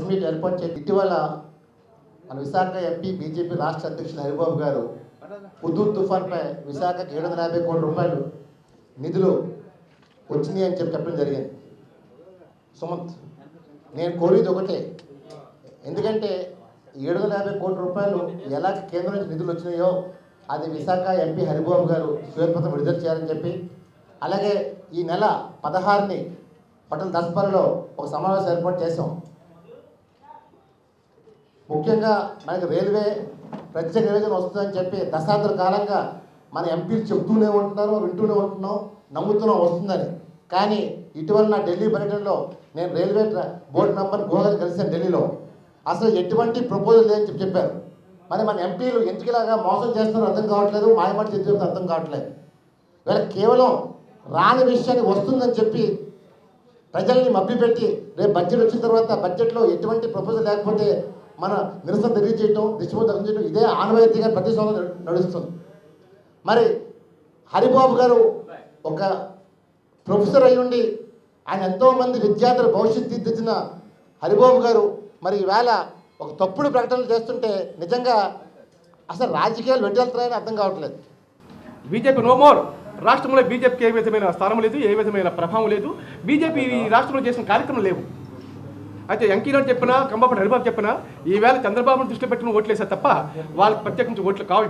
Meet ఏర్పాటు చేసి ఇటీవల మన విశాఖ ఎంపీ బీజేపీ రాష్ట్ర అధ్యక్షులు హరిబాబు గారు హుదూద్ తుఫాన్పై విశాఖకి ఏడు వందల యాభై కోట్ల రూపాయలు నిధులు వచ్చింది అని చెప్పి చెప్పడం జరిగింది. సుమంత్ నేను కోరేది ఒకటే ఎందుకంటే ఏడు వందల యాభై కోట్ల రూపాయలు ఎలా కేంద్రం నుంచి నిధులు వచ్చినాయో అది విశాఖ ఎంపీ హరిబాబు గారు శ్వేతపత్రం విడుదల చేయాలని చెప్పి అలాగే ఈ నెల పదహారుని పట్టణ దస్పరలో ఒక సమావేశం ఏర్పాటు చేసాం ముఖ్యంగా మనకి రైల్వే ప్రత్యేక నివేదన వస్తుందని చెప్పి దశాబ్దాల కాలంగా మన ఎంపీలు చెప్తూనే ఉంటున్నారు వింటూనే ఉంటున్నాం నమ్ముతున్నాం వస్తుందని. కానీ ఇటీవల నా ఢిల్లీ పర్యటనలో నేను రైల్వే బోర్డు మెంబర్ గుహగారిని కలిసాను ఢిల్లీలో. అసలు ఎటువంటి ప్రపోజల్ లేదని చెప్పి చెప్పారు. మరి మన ఎంపీలు ఎందుకులాగా మోసం చేస్తున్నారో అర్థం కావట్లేదు మాయమాట చెప్తే అర్థం కావట్లేదు. వీళ్ళ కేవలం రాని విషయాన్ని వస్తుందని చెప్పి ప్రజల్ని మభ్యపెట్టి రేపు బడ్జెట్ వచ్చిన తర్వాత బడ్జెట్లో ఎటువంటి ప్రపోజల్ లేకపోతే మన నిరసన తెలియజేయటం దిశమోదం చేయడం ఇదే ఆనవాయితీగా ప్రతి సంవత్సరం నడుస్తుంది. మరి హరిబాబు గారు ఒక ప్రొఫెసర్ అయి ఉండి ఆయన ఎంతోమంది విద్యార్థుల భవిష్యత్తు తీర్చిన హరిబాబు గారు మరి ఈవేళ ఒక తప్పుడు ప్రకటనలు చేస్తుంటే నిజంగా అసలు రాజకీయాలు వెట్టెళ్తున్నాయని అర్థం కావట్లేదు. BJP no more. రాష్ట్రంలో బీజేపీకి ఏ విధమైన స్థానం లేదు ఏ విధమైన ప్రభావం లేదు. బీజేపీ ఈ రాష్ట్రంలో చేసిన కార్యక్రమం లేవు. అయితే ఎంకీలో చెప్పినా కంబాపటి హరిబాబు చెప్పినా ఈవేళ చంద్రబాబును దృష్టి పెట్టుకుని ఓట్లేసా తప్ప వాళ్ళకి ప్రత్యేకించి ఓట్లు కావు